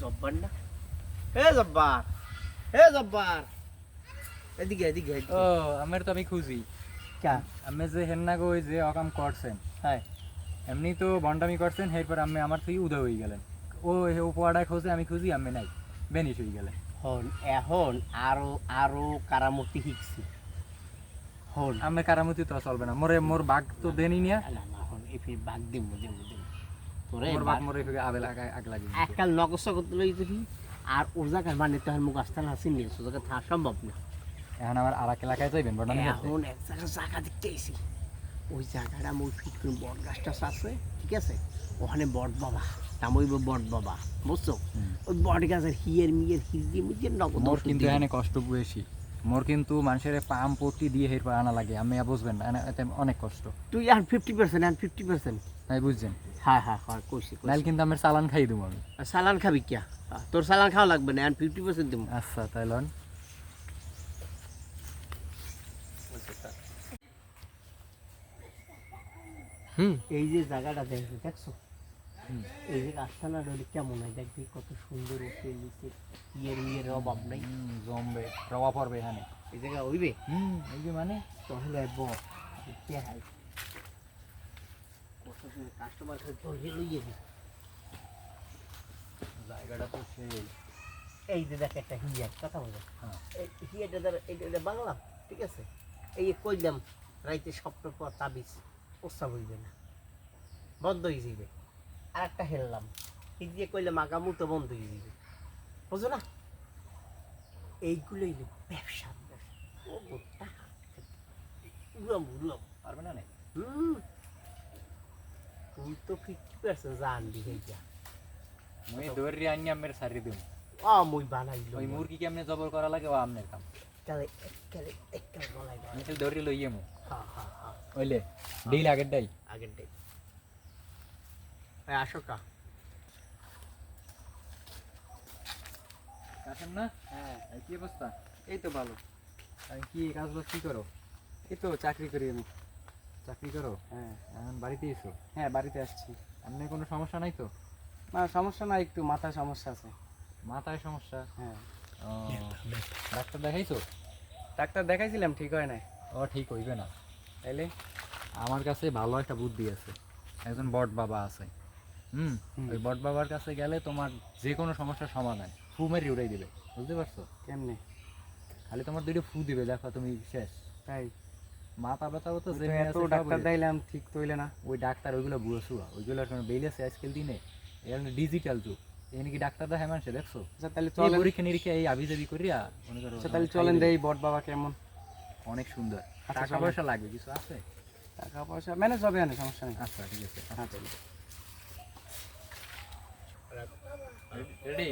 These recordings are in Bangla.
জব্বার না? হে জব্বার হে জব্বার। এদিকে এদিকে ও আমার তো আমি কা? আমি যে হেন্না ওই যে অকাম করছেন হ্যাঁ। এমনি তো বন্ডামি করছেন এরপর আমি আমার থেকে উদয় হয়ে গেলেন। ও হে উপহারটা খোঁজে আমি খুঁজি আমি নাই বেনিশ হয়ে গেলেন। হন এখন আরও আরও কারামতি শিখছি। হন। আমি কারামতি তো চলবে না। মোরে মোর বাঘ তো দেনি নিয়া না না হন এই দিম দিম। তোরে মোর আগ লাগি লই আর ও মানে তোর মুখ আসতে না আসেন নিয়ে জায়গা থাকা সম্ভব না। এখন আমার আর এক এলাকায় যাইবেন বন্ডামি করতে এখন এক জায়গা জায়গা দেখতে এসি ওই জায়গাটা আমি ফিট করে বট গাছটা আছে ঠিক আছে? ওখানে বট বাবা নাম হইব বট বাবা বুঝছ। ওই বট গাছের হিয়ের মিয়ের নগদ মোর কিন্তু। এখানে কষ্ট বেশি মোর কিন্তু মানুষের পাম পট্টি দিয়ে আনা লাগে আমি বুঝবেন অনেক কষ্ট। তুই আর ফিফটি পার্সেন্ট আর ফিফটি পার্সেন্ট তাই বুঝছেন? হ্যাঁ হ্যাঁ হ্যাঁ কইছি নাইলে কিন্তু আমার চালান খাই দেবো আমি। সালান খাবি কিয়া? তোর সালান খাওয়া লাগবে না আর ফিফটি পার্সেন্ট দেবো আচ্ছা তাই লন হুম। এই যে জায়গাটা দেখছ? দেখছ এই যে রাস্তাটা রইলে কেমন হয়? দেখবি কত সুন্দর উঠে নিচে। ইয়ের ইয়ের অভাব নাই। জমবে রওয়া পড়বে এখানে। এই জায়গা হইবে? হুম এই যে মানে? তাহলে ব কাস্টমার জায়গাটা তো সেই। এই যে দেখ একটা হিয়ার কথা বলো হ্যাঁ। এই হিয়াটা ধর এটা বাংলা ঠিক আছে? এই কইলাম রাইতে স্বপ্ন পর তাবিজ প্রস্তাব হইবে না। বন্ধ হয়ে যাবে আর একটা হেললাম। এই দিয়ে কইলাম আগামু তো বন্ধ হয়ে যাবে বুঝো না? এইগুলোই ব্যবসা ব্যবসা। ও গোটা উড়াম উড়াম। পারবে না হুম। তুই তো মুই দৌড়ি আনি আমের সারি দিম আ মুই বানাইলো ওই মুরগি কেমনে জবর করা লাগে ও আমনের কাম কালে এককালে এককালে গলায় আমি গলায় খালি দৌড়ি লইয়ে মু ওইলে ডিল আগের ডাই আগের ডে আসো কা আসেন না হ্যাঁ কি অবস্থা এই তো ভালো আমি কি কাজ বাজ কি করো এই তো চাকরি করি আমি চাকরি করো? হ্যাঁ। এখন বাড়িতে এসো? হ্যাঁ বাড়িতে আসছি। এমনি কোনো সমস্যা নাই তো? না সমস্যা না একটু মাথায় সমস্যা আছে। মাথায় সমস্যা? হ্যাঁ। ডাক্তার দেখাইছো? ডাক্তার দেখাইছিলাম ঠিক হয় না ও ঠিক হইবে না। তাইলে? আমার কাছে ভালো একটা বুদ্ধি আছে। একজন বট বাবা আছে। হুম। ওই বট বাবার কাছে গেলে তোমার যে কোনো সমস্যার সমাধান। ফু মেরে উড়াই দিবে। বুঝতে পারছ? কেমনে? খালি তোমার দুইটা ফু দিবে দেখো তুমি শেষ। তাই? মাথা ব্যথা তো যে এত ডাক্তার দেখাইলাম ঠিক তো না। ওই ডাক্তার ওইগুলো বুঝছ ওইগুলো কোনো বেল আছে আজকাল দিনে এখানে ডিজিটাল যুগ। এখানে কি ডাক্তার দেখায় মানুষে দেখছ? আচ্ছা তাহলে চলেন। পরীক্ষা নিরীক্ষা এই আবি যাবি করিয়া মনে করো আচ্ছা তাহলে চলেন। দেই বট বাবা কেমন? অনেক সুন্দর। আচ্ছা, টাকা পয়সা লাগবে কিছু আছে? টাকা পয়সা ম্যানেজ হবে না সমস্যা নেই। আচ্ছা ঠিক আছে হ্যাঁ চলো রেডি?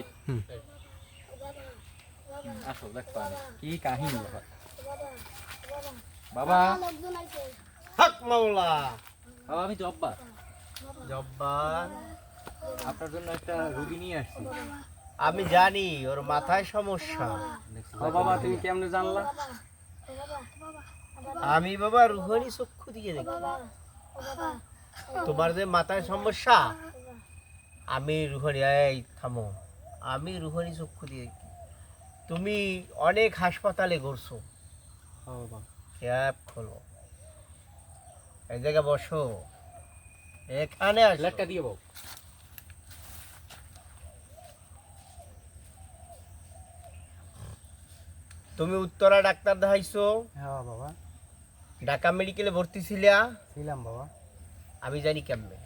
আসো দেখো কি কাহিনী বাবা। বাবা। হক মাওলা। বাবা আমি জব্বা জব্বার। আপনার জন্য একটা রুগী নিয়ে আসছি। আমি জানি ওর মাথায় সমস্যা। বাবা তুমি কেমনে জানলা? আমি বাবা রুহানি চক্ষু দিয়ে দেখি। তোমার যে মাথায় সমস্যা আমি রুহানি এই থামো। আমি রুহানি চক্ষু দিয়ে দেখি। তুমি অনেক হাসপাতালে ঘুরছো ক্যাব খোলো। এই জায়গায় বসো। এখানে আসো। দিয়ে বউ তুমি উত্তরা ডাক্তার দেখাইছো? হ্যাঁ বাবা। ঢাকা মেডিকেলে ভর্তি ছিলা? ছিলাম বাবা। আমি জানি কেমনে।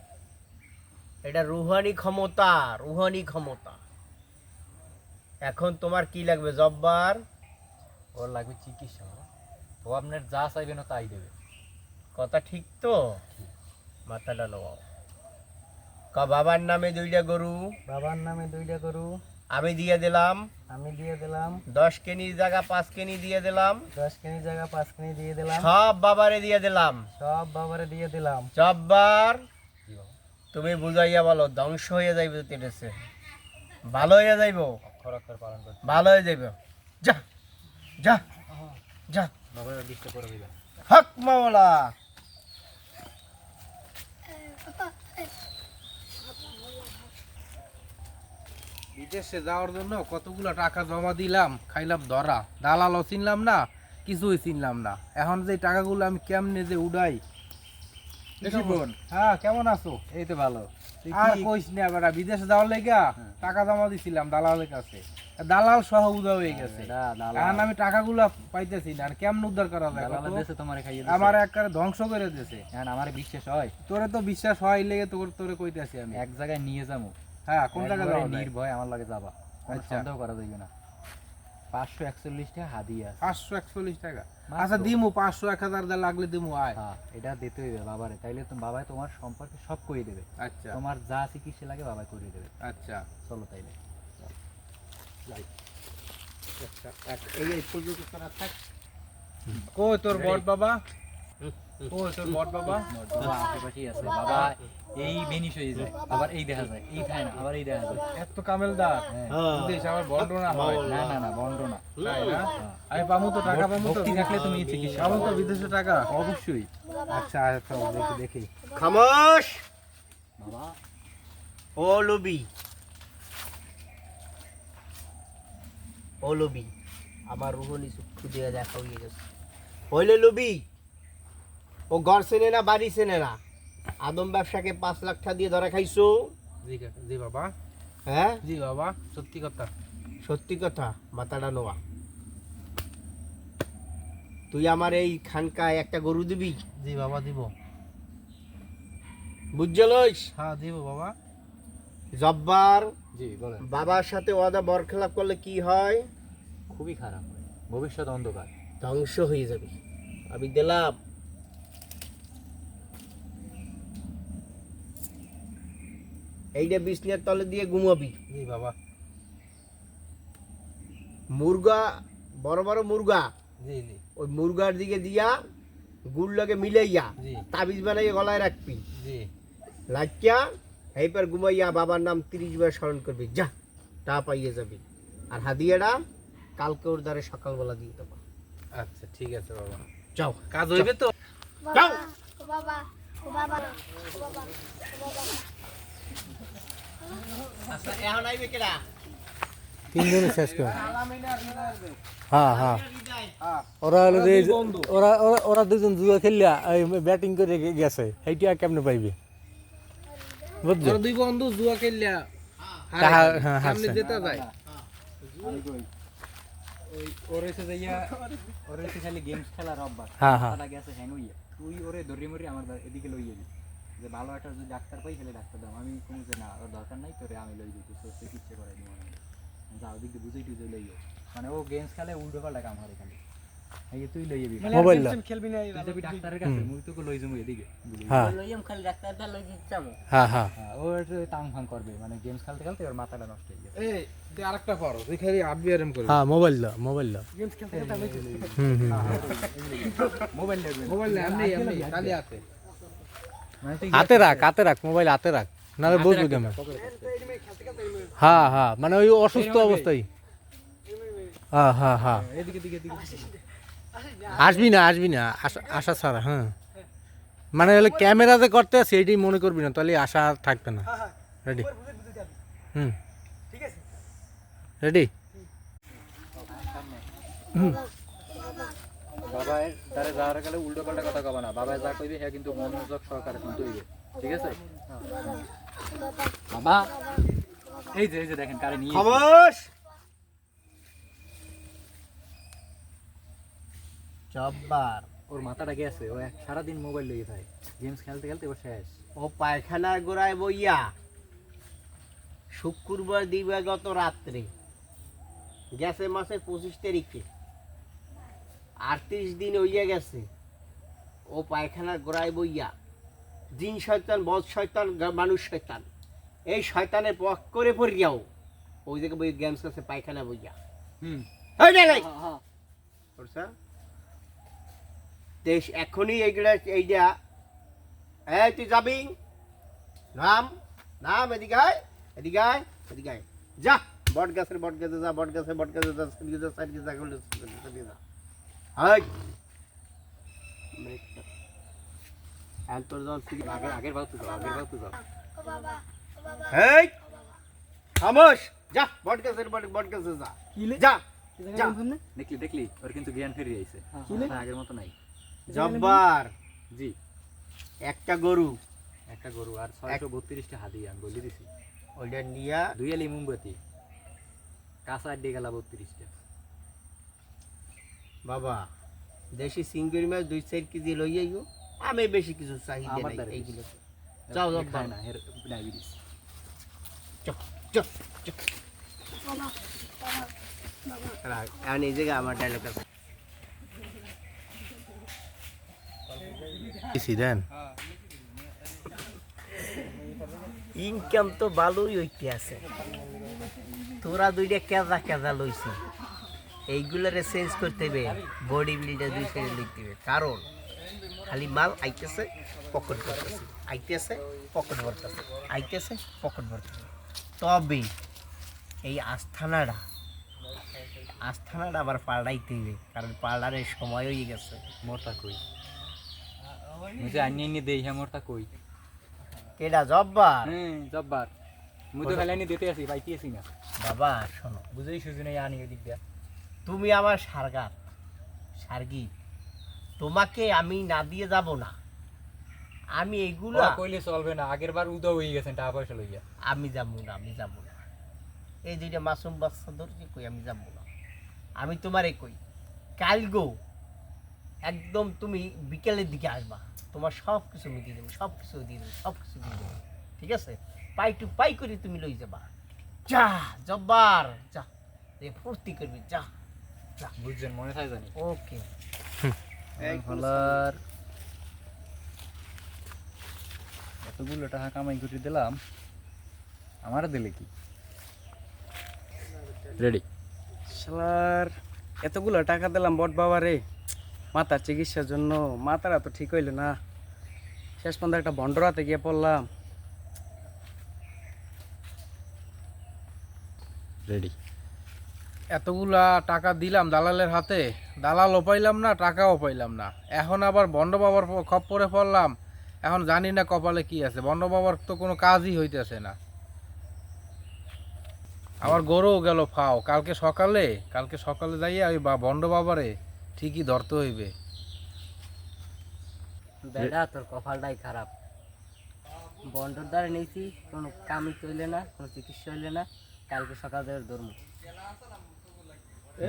এটা রুহানি ক্ষমতা রুহানি ক্ষমতা। এখন তোমার কি লাগবে জব্বার? ওর লাগবে চিকিৎসা। ও আপনার যা চাইবেন ও তাই দেবে। কথা ঠিক তো? মাথাটা লোয়াও ক বাবার নামে দুইটা গরু। বাবার নামে দুইটা গরু। আমি দিয়ে দিলাম। আমি দিয়ে দিলাম। দশ কেনি জায়গা পাঁচ কেনি দিয়ে দিলাম। দশ কেজি জায়গা পাঁচ কেজি দিয়ে দিলাম। সব বাবারে দিয়ে দিলাম। সব বাবারে দিয়ে দিলাম। বাবা তুমি বুঝাইয়া বলো ধ্বংস হয়ে যাইবে তেটেছে ভালো হয়ে যাইব। অক্ষর অক্ষর পালন করতে। ভালো হয়ে যাইব। যা যা যা। হক মাওলা। বিদেশে যাওয়ার জন্য কতগুলো টাকা জমা দিলাম খাইলাম ধরা। দালালও চিনলাম না কিছুই চিনলাম না। এখন যে টাকাগুলো আমি কেমনে যে উড়াই? হ্যাঁ কেমন আছো? এই তো ভালো। আর কইস না বেটা বিদেশে যাওয়ার লেগা হ্যাঁ। টাকা জমা দিছিলাম দালালের কাছে। দালাল সহ উদা হয়ে গেছে। এখন আমি টাকাগুলো পাইতেছি না। আর কেমন উদ্ধার করা যায় আমার একবারে ধ্বংস করে দিয়েছে এখন আমার বিশ্বাস হয়। তোরে তো বিশ্বাস হয় লেগে তোর তোরে কইতেছি আমি। এক জায়গায় নিয়ে যাব হ্যাঁ কোন নির্ভয় আমার লাগে যাবা। আচ্ছা। সন্দেহ করা যাবে না। পাঁচশো একচল্লিশ টাকা হাদিয়া। পাঁচশো একচল্লিশ টাকা। আচ্ছা দিমু পাঁচশো এক হাজার দা লাগলে দিমু আয়। হ্যাঁ এটা দিতে হইবে বাবারে। তাইলে তুমি বাবাই তোমার সম্পর্কে সব করে দেবে। আচ্ছা। তোমার যা চিকিৎসা লাগে বাবাই করে দেবে। আচ্ছা। চলো তাইলে। আচ্ছা, এই এই পর্যন্ত তোরা থাক। কই তোর বট বাবা? হুম, হুম। তোর বট বাবা? বাবা আশেপাশেই আছে। বাবা এই বেনিশ হয়ে যায়। আবার এই দেখা যায়। এই খায় না আবার এই দেখা যায়। এত কামেলদার। দেশ আমার বন্ড না হয়। না না না বন্ধ না। তাই না। আমি পাবো তো টাকা পাবো তো থাকলে তুমি চিকিৎসা পাবো তো বিদেশে টাকা। অবশ্যই। আচ্ছা আচ্ছা দেখি দেখি। খামোশ! বাবা। ও লবি। লবি আমার রুহনি চক্ষু দিয়ে দেখা হয়ে গেছে। হইলে লবি ও ঘর চেনে না বাড়ি চেনে না। আদম ব্যবসাকে পাঁচ লাখ টাকা দিয়ে ধরা খাইছো? জি জি বাবা। হ্যাঁ? জি বাবা সত্যি কথা। সত্যি কথা মাথাটা নোয়া। তুই আমার এই খানকায় একটা গরু দিবি? জি বাবা দিব। বুঝছলইস হ্যাঁ দিব বাবা। জব্বার জি বলেন। বাবার সাথে ওয়াদা বরখেলাপ করলে কি হয়? খুবই খারাপ ভবিষ্যৎ অন্ধকার। ধ্বংস হয়ে যাবে। আমি দিলাম। এইটা বিছনার তলে দিয়ে ঘুমাবি। জি বাবা। মুরগা বড় বড় মুরগা। জি জি। ওই মুরগার দিকে দিয়া গুড় লাগে মিলাইয়া তাবিজ বানাইয়া গলায় রাখবি। জি। লাইকা এইবার ঘুমাইয়া বাবার নাম তিরিশ বার স্মরণ করবি। যা তা পাইয়ে যাবি। আর হাদিয়াটা কালকে ওর দ্বারে সকালবেলা দিয়ে দেবো। আচ্ছা ঠিক আছে বাবা। যাও। কাজ হইবে তো? যাও। বাবা বাবা বাবা আচ্ছা এখন আইবে কেডা? তিনজনই শেষ করে। হ্যাঁ হ্যাঁ। ওরা হলো ওরা ওরা- ওরা দুজন জুয়া খেললা ব্যাটিং করে গেছে। সেইটা কেমনে পাইবে? বুঝছ দুই বন্ধু জুয়া খেললা হ্যাঁ, হ্যাঁ, সামনে হারছে। যেতে যায়। ওই ওর এসে যাইয়া ওর এসে খালি গেমস খেলার অভ্যাস। হ্যাঁ, হ্যাঁ। গেছে হ্যাং হইয়া। তুই ওরে ধরে মরি আমার এদিকে লই যাবি যে ভালো একটা যদি ডাক্তার পাই তাহলে ডাক্তার দাও। আমি কোনো যে না ওর দরকার নাই তোরে আমি লই দিতে তোর চিকিৎসা করাই দিব আমি যা ওদিক দিয়ে বুঝাই যাও মানে ও গেমস খেলে উল্টো পাল্টা কাম হারে খালি। এই তুই লই যাবি। মোবাইল দাও খেলবি না যাবি ডাক্তারের কাছে মুই তোকে লই যাব এদিকে। হ্যাঁ। লইয়াম খালি ডাক্তারটা লই দিচ্ছামো হ্যাঁ হ্যাঁ। হ্যাঁ ও টাং ফাং করবে মানে গেমস খেলতে খেলতে ওর মাথাটা নষ্ট হয়ে গেছে। এই তুই আরেকটা করো তুই খালি আট বিয়ারএম করবি। হ্যাঁ মোবাইল দাও মোবাইল দাও হুম হুম। মোবাইল লাগবে মোবাইল না এমনি এমনি খালি আছে হাতে। রাখ হাতে রাখ মোবাইল হাতে রাখ নাহলে বুঝব কেমন? হ্যাঁ হ্যাঁ মানে ওই অসুস্থ অবস্থায়। হ্যাঁ হ্যাঁ হ্যাঁ। এদিকে দিকে আসবি না আসবি না আসা আসা ছাড়া হ্যাঁ। মানে হলে ক্যামেরাতে করতে সেইটাই মনে করবি না তাহলে আশা আর থাকবে না। রেডি হুম। রেডি বাবা তারে যাওয়ার গেলে উল্টো পাল্টা কথা কবা না। বাবা যা কইবে হ্যাঁ কিন্তু মনোযোগ সহকারে শুনতে হইবে। ঠিক আছে? বাবা এই যে এই যে দেখেন কারে নিয়ে এসেছি। খামোশ জব্বার। ওর মাথাটা গেছে ও এক সারাদিন মোবাইল লইয়ে থাকে। গেমস খেলতে খেলতে ও শেষ। ও পায়খানার গোড়ায় বইয়া শুক্রবার দিবাগত রাত্রে গেছে মাসের পঁচিশ তারিখে আটত্রিশ দিন হইয়া গেছে ও পায়খানার গোড়ায় বইয়া জিন শয়তান বদ শয়তান মানুষ শয়তান এই শয়তানের পক করে পড়িয়াও ওই জায়গায় বই গেমস আছে পায়খানা বইয়া। হুম। এই না, দেশ এখনই এইগুলা এইটা এই তুই যাবি? নাম নাম এদিকে এদিকে এদিকে যা বট গাছের বট গাছে যা বট গাছে বট গাছে যা সাইড গাছে সাইড গাছে যা করলে সাইড যা যখন সিগি- আগের আগের ভাব তুই যাও আগের ভাব তুই যাও। ও বাবা হেই খামোশ যা বট গাছের বট বট গাছে যা। যা যা। দেখলি দেখলি ওর কিন্তু জ্ঞান ফিরে আইছে। হ্যাঁ, আগের মতো নাই। জব্বার। জি। একটা গরু। একটা গরু আর ছয়শো বত্রিশটা হাদি আমি বলে দিছি। ওইটা নিয়া দুই আলি মোমবাতি। কাঁচা আড্ডি গেলা বত্রিশটা। বাবা দেশি চিংড়ি মাছ দুই চার কেজি লই আইও। আমি বেশি কিছু চাহিদা আমার নাই এইগুলো যাও যাও না এর ডায়াবেটিস বাবা বাবা বাবা। এই জায়গায় আমার ডায়লগ আছে দেন ইনকাম তো ভালোই হইতে আছে। তোরা দুইটা কেজা কেজা লইছি। এইগুলারে চেঞ্জ করতে হবে। বডি বিল্ডার দুই সাইডে লিখতে হবে। কারণ, খালি মাল আইতেছে পকেট ভরতেছে। আইতেছে পকেট ভরতেছে। আইতেছে পকেট ভরতেছে। তবে, এই আস্থানাটা আস্থানাটা আবার পাল্টাইতে হবে। কারণ পাল্টারের সময় হয়ে গেছে। মোটা কই? মুঝে আনি আনি দেই হ্যাঁ মোরটা কই? কেডা জব্বার? হ্যাঁ জব্বার। মুই তো খালি আনি দিতে আসি পাইতে আসি না। বাবা শোনো বুঝেই সুযোগ আনি এদিক দিয়া। তুমি আমার সারগার সার্গি। তোমাকে আমি না দিয়ে যাব না। আমি এগুলো কইলে চলবে না আগের বার উদা হয়ে গেছেন টাকা পয়সা লইয়া। আমি যাব না আমি যাব না। এই দুইটা মাসুম বাচ্চা ধরছি কই আমি যাব না। আমি তোমারে কই কাল গো একদম তুমি বিকেলের দিকে আসবা। তোমার সব কিছু আমি দিয়ে দেবো সব কিছু দিয়ে দেবো সব কিছু দিয়ে দেবো। ঠিক আছে? পাই টু পাই করে তুমি লই যাবা। যা জব্বার যা। এ ফুর্তি করবি যা বুঝছেন মনে থাকে জানি ওকে। হলার এতগুলো টাকা কামাই করে দিলাম। আমার দিলে কি? রেডি শালার এতগুলো টাকা দিলাম বট বাবা রে মাথার চিকিৎসার জন্য। মাথারা তো ঠিক হইল না। শেষ পর্যন্ত একটা ভণ্ডরাতে গিয়ে পড়লাম। রেডি এতগুলা টাকা দিলাম দালালের হাতে। দালালও পাইলাম না টাকাও পাইলাম না। এখন আবার বন্ড বাবার প- খপ্পরে পড়লাম। এখন জানি না কপালে কি আছে। বন্ড বাবার তো কোনো কাজই হইতেছে না। আমার গরুও গেল ফাও। কালকে সকালে কালকে সকালে যাইয়া ওই বা বন্ড বাবারে ঠিকই ধরতে হইবে। বেড়া তোর কপালটাই খারাপ। বন্ডর দ্বারা নিয়েছি কোনো কামই চললে না কোনো চিকিৎসা হইলে না কালকে সকাল থেকে ধর্ম।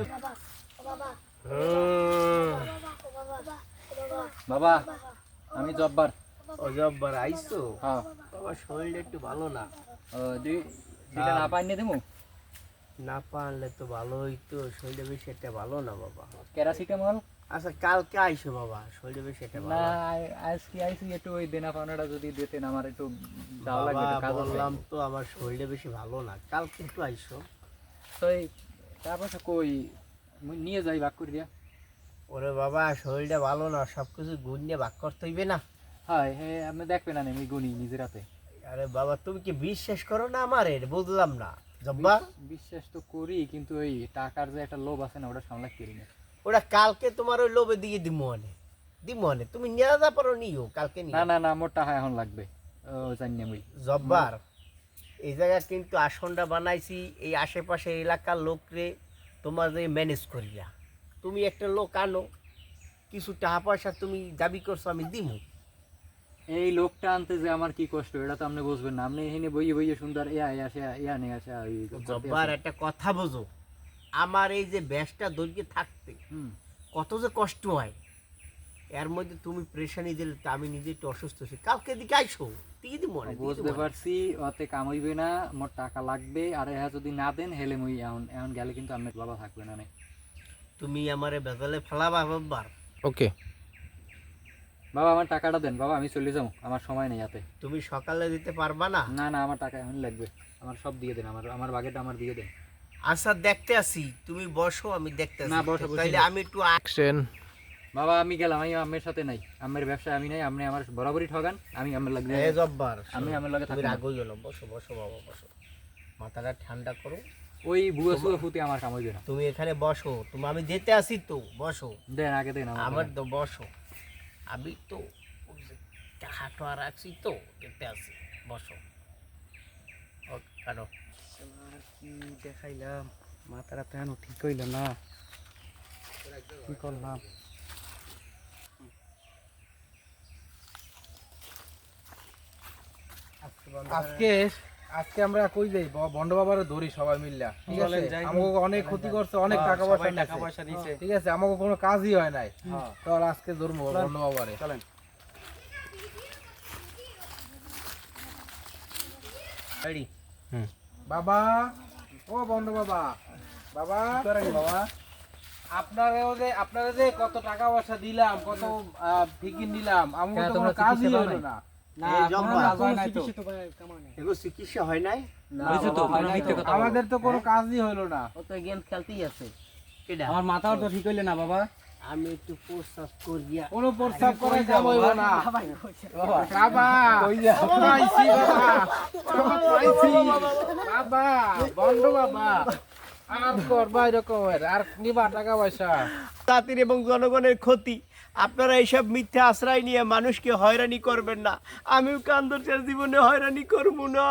বাবা বাবা হুম, বাবা বাবা বাবা। আমি জব্বার। ও জব্বার আইসো। হ্যাঁ। তোমার শরীরটা একটু ভালো না। ও, দুই দুইটা না পাইনি দেবো না পারলে তো ভালো হইতো শরীরটা বেশি একটা ভালো না বাবা। প্যারাসিটামল? আচ্ছা কালকে আইসো বাবা শরীরটা বেশি একটা না ভালো। না। আজকে আইসি একটু ওই দেনা পাওনাটা যদি দিতেন আমার একটু দাও লাগবে বাবা কাজ বললাম তো আমার শরীরটা বেশি ভালো না কালকে একটু আইসো। তো এই তারপর কই নিয়ে যাই ভাগ করে দিয়া ওরে বাবা শরীরটা ভালো না সব কিছু গুণ নিয়ে ভাগ করতে হইবে না। হয় হ্যাঁ আপনি দেখবেন না আমি গুনি নিজের হাতে। আরে বাবা তুমি কি বিশ্বাস করো না আমারে? বুঝলাম না। জব্বা? বিশ্বাস তো করি কিন্তু ওই টাকার যে একটা লোভ আছে না ওটা সামলাতে পারি না। ওটা কালকে তোমার ওই লোভে দিয়ে দিমো অনে দিমো অনে তুমি নিয়ে যা পারো নিও কালকে নিও। না না না মোর টাকা এখন লাগবে। ও জানি মুই। জব্বার এই জায়গা কিন্তু আসনটা বানাইছি এই আশেপাশে এলাকার লোকরে তোমার যে ম্যানেজ করিয়া। তুমি একটা লোক আনো কিছু টাকা পয়সা তুমি দাবি করছ আমি দিমু। এই লোকটা আনতে যে আমার কি কষ্ট এটা তো আপনি বুঝবেন না। আপনি এখানে বইয়ে বইয়ে সুন্দর ইয়া ইয়া সে ইয়া নেই আসে জব্বার একটা কথা বোঝো। আমার এই যে ব্যাসটা দৈর্ঘ্যে থাকতে কত যে কষ্ট হয়। এর মধ্যে তুমি প্রেশানি দিলে তো আমি নিজে একটু অসুস্থ আছি কালকে দিকে আইসো দিয়ে দিব অনে, বুঝতে পারছি ওতে কামাইবে না মোর টাকা লাগবে আর হ্যাঁ যদি না দেন হেলে মুই এখন এখন গেলে কিন্তু আপনার বাবা থাকবে না। তুমি আমারে বেজালে ফেলাবা রোববার ওকে বাবা আমার টাকাটা দেন বাবা আমি চলে যাব। আমার সময় নেই হাতে। তুমি সকালে দিতে পারবা না? না না আমার টাকা এখন লাগবে। আমার সব দিয়ে দেন আমার আমার বাগেটা আমার দিয়ে দেন। আচ্ছা দেখতে আসি। তুমি বসো আমি দেখতে আসি। না, বসো, না। আমি একটু অ্যাকশন বাবা আমি গেলাম আমি আমের সাথে নাই। আমের ব্যবসা আমি নাই আপনি আমার বরাবরই ঠগান আমি আমের লাগবে এ জব্বার আমি আমার লগে না। রাগ হইও না বসো বসো বাবা বসো। মাথাটা ঠান্ডা করো। ওই বুয়া সুয়া ফুতে আমার কামাইবে না। তুমি এখানে বসো। তুমি আমি যেতে আসি তো বসো। দেন আগে দেন আমার তো বসো। আমি তো ওই যে টোয়া রাখছি তো দেখতে আসি বসো ও কাটো কি দেখাইলাম মাথাটা তো ঠিক হইল না কি করলাম আজকে আজকে আমরা কই যাই? বন্ড বাবারে ধরি সবাই মিললা। ঠিক আছে? আমাকে অনেক ক্ষতি করছে অনেক হ্যাঁ, টাকা পয়সা টাকা পয়সা দিছে ঠিক আছে? আমাকে কোনো কাজই হয় নাই। হ্যাঁ। চল আজকে ধরবো বন্ড বাবারে। চলেন। রেডি? বাবা? ও বন্ড বাবা। বাবা? বাবা? আপনারাও যে আপনারা যে কত টাকা পয়সা দিলাম কত ফিকির নিলাম আমাকে তো কোনো কাজই হলো না। হয় চিকিৎসা হয় নাই। আমাদের তো কোনো কাজই হলো না। ও তো গেম খেলতেই আছে। আমার মাথাও তো ঠিক হইলে না বাবা। আমি একটু প্রস্তাব করিয়া কোনো প্রস্তাব করে কাম না বাবা। বাবা পাইছি বাবা। বাবা, পাইছি। বাবা বন্ধ বাবা আর করবা এরকমের আর নিবা টাকা পয়সা। জাতির এবং জনগণের ক্ষতি। আপনারা এইসব মিথ্যা আশ্রয় নিয়ে মানুষকে হয়রানি করবেন না। আমিও কান্দর জীবনে হয়রানি করব না।